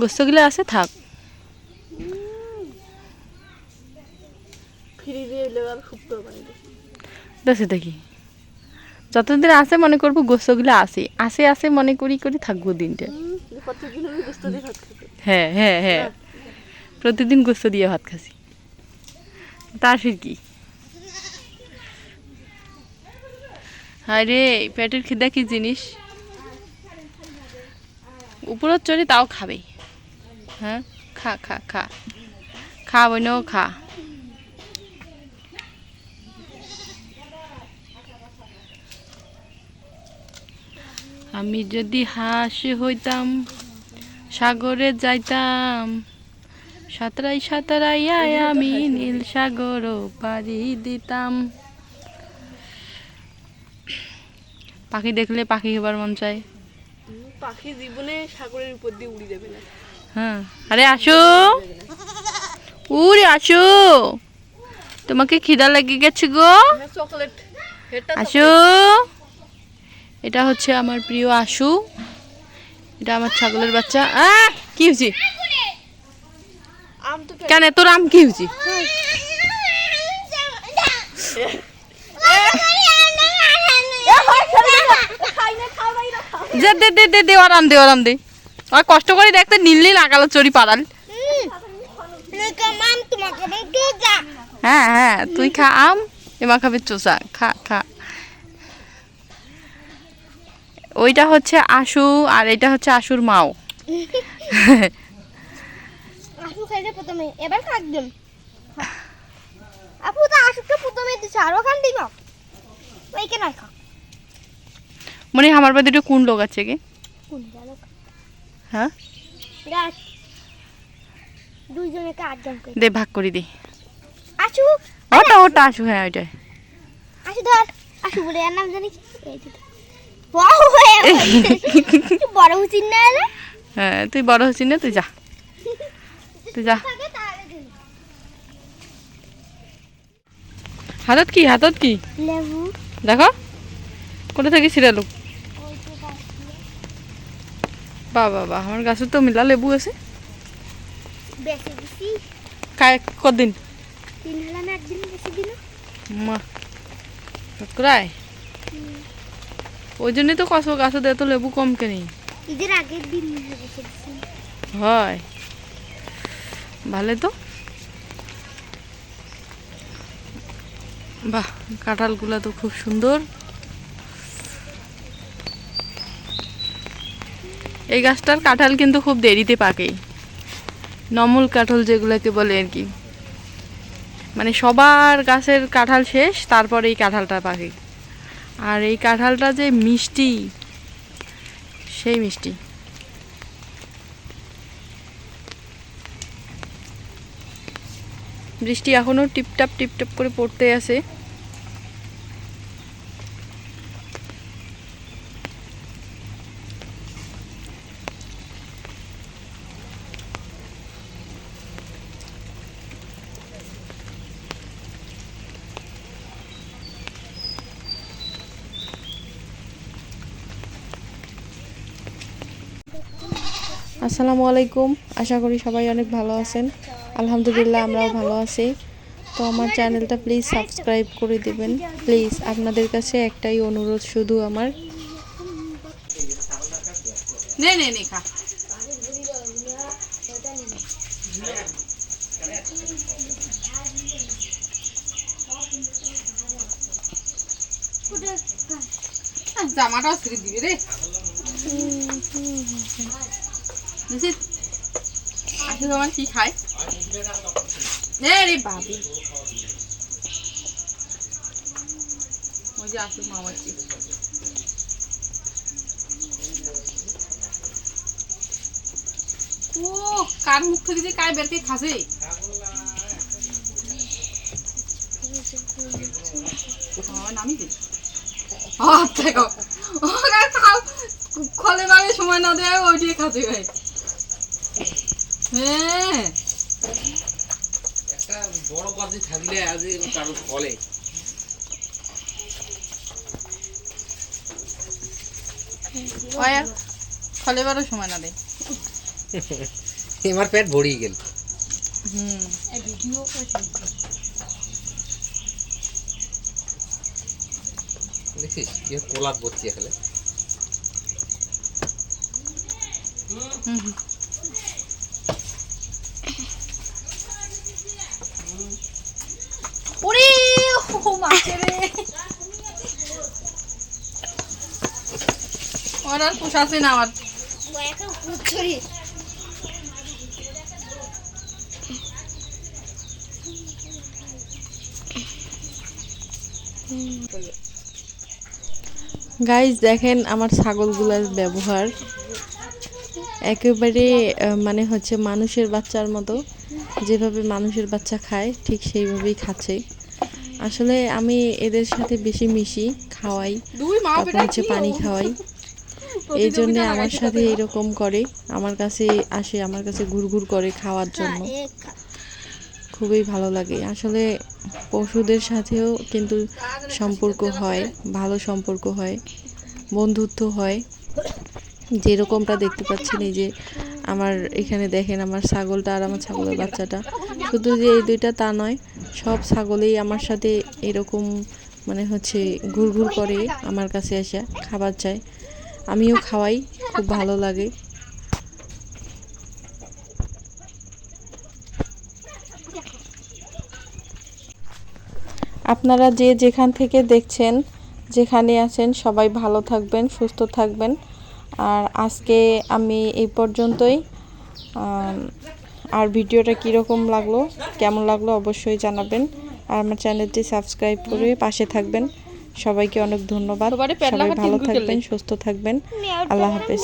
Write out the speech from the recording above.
গোস্তগুলো আছে থাক। দেখে দেখি। যতদিন আছে মনে করব গোস্তগুলো আছে। আছে আছে মনে করি করি থাকব দিনটা। হ্যাঁ হ্যাঁ হ্যাঁ। প্রতিদিন গোস্ত দিয়ে ভাত খাসি তার ফির কি? আরে পেটের খিদা কি জিনিস? উপরের চড়ে তাও খাবে। হ্যাঁ? খা খা খা। খা বইনেও খা। আমি যদি হাঁস হইতাম, সাগরে যাইতাম, সাঁতরাই সাঁতরাইয়া আমি নীল সাগর পাড়ি দিতাম। পাখি দেখলে পাখি হবার মন চায়। পাখি জীবনে সাগরের উপর দিয়ে উড়ি যাবে না। হ্যাঁ। আরে আসো উরে আসো তোমাকে খিদা লেগে গেছে গো। আসো এটা হচ্ছে আমার প্রিয় আশু। এটা আমার ছাগলের বাচ্চা। আহ কি হয়েছে? কেন তোর আম কি হয়েছে? যে দে দে দে দে আরাম দে আরাম দে। আর কষ্ট করে দেখতে নীল নীল আকালো চড়ি পাড়াল। হ্যাঁ হ্যাঁ তুই খা আম এমা খাবে চোষা খা খা। ওইটা হচ্ছে আশু আর এটা হচ্ছে আশুর মাও। আশু খাইছে প্রথমে এবার খাকবেন আপু তো আশুকে প্রথমে দিছে আরও খান দিব ওই কেন খা। মনে হয় আমার বাড়িতে কোন লোক আছে কে হ্যাঁ? রাত দুইজনকে আটজন করে। দে ভাগ করে দে। আশু ওটা ওটা আশু হ্যাঁ ওইটাই। আশু ধর আশু বলে এর নাম হয়ে বড় না হ্যাঁ তুই বড় হচ্ছিস না তুই যা। তুই যা। হাতত কি হাতত কি? লেবু। দেখো কোথা থেকে ছিড়ালো বাহ বাহ আমার গাছে তো মিলা লেবু আছে। কদিন ক্রায় ওই জন্যই তো কষ্ট গাছে এত লেবু কম কেনি ঈদের আগের দিন হয়। ভালো তো। বাহ কাঁঠালগুলো তো খুব সুন্দর এই গাছটার কাঁঠাল কিন্তু খুব দেরিতে পাকে নমল কাঁঠাল যেগুলোকে বলে আর কি। মানে সবার গাছের কাঁঠাল শেষ, তারপরে এই কাঁঠালটা পাকে। আর এই কাঁঠালটা যে মিষ্টি, সেই মিষ্টি। বৃষ্টি এখনও টিপটাপ টিপটাপ করে পড়তে আছে। আসসালামু আলাইকুম। আশা করি সবাই অনেক ভালো আছেন। আলহামদুলিল্লাহ আমরাও ভালো আছি। তো আমার চ্যানেলটা প্লিজ সাবস্ক্রাইব করে দিবেন। প্লিজ আপনাদের কাছে একটাই অনুরোধ, শুধু আমার। নে নে নে, খা। জামাটা ছিঁড়ে রে। কি খায় রে বাবি ওই ও কার মুখ থেকে যে কায় বেরকে খাসে? হ্যাঁ, নামি দে। ও দেখো। ও খাও। খলে বাগে সময় না দেয় ওই দিয়ে খাতে গায়ে হ্যাঁ। একটা বড় গাছে থাকলে আজ কারও ফলে। ওই আর সময় না দেয় আমার পেট ভরিয়ে গেল। হুম। দেখছিস কি কোলাত বসছি এখানে। ওরে গাইজ দেখেন আমার ছাগলগুলার ব্যবহার। একেবারে মানে হচ্ছে মানুষের বাচ্চার মতো। যেভাবে মানুষের বাচ্চা খায়, ঠিক সেইভাবেই খাচ্ছে। আসলে আমি এদের সাথে বেশি মিশি খাওয়াই তারপর হচ্ছে পানি খাওয়াই। এই জন্য আমার সাথে এরকম করে আমার কাছে আসে আমার কাছে ঘুরঘুর করে খাওয়ার জন্য। খুবই ভালো লাগে। আসলে পশুদের সাথেও কিন্তু সম্পর্ক হয় ভালো সম্পর্ক হয় বন্ধুত্ব হয়। যেরকমটা দেখতে পাচ্ছেন এই যে আমার এখানে দেখেন আমার ছাগলটা আর আমার ছাগলের বাচ্চাটা। শুধু যে এই দুইটা তা নয় সব ছাগলেই আমার সাথে এরকম মানে হচ্ছে ঘুরঘুর করে আমার কাছে এসে খাবার চায়। আমিও খাওয়াই, খুব ভালো লাগে। আপনারা যে যেখান থেকে দেখছেন, যেখানে আছেন, সবাই ভালো থাকবেন, সুস্থ থাকবেন। আর আজকে আমি এই পর্যন্তই। আর ভিডিওটা কীরকম লাগল? কেমন লাগল অবশ্যই জানাবেন। আর আমার চ্যানেলটি সাবস্ক্রাইব করে পাশে থাকবেন। সবাইকে অনেক ধন্যবাদ। সবাই ভালো থাকবেন সুস্থ থাকবেন। আল্লাহ হাফেজ।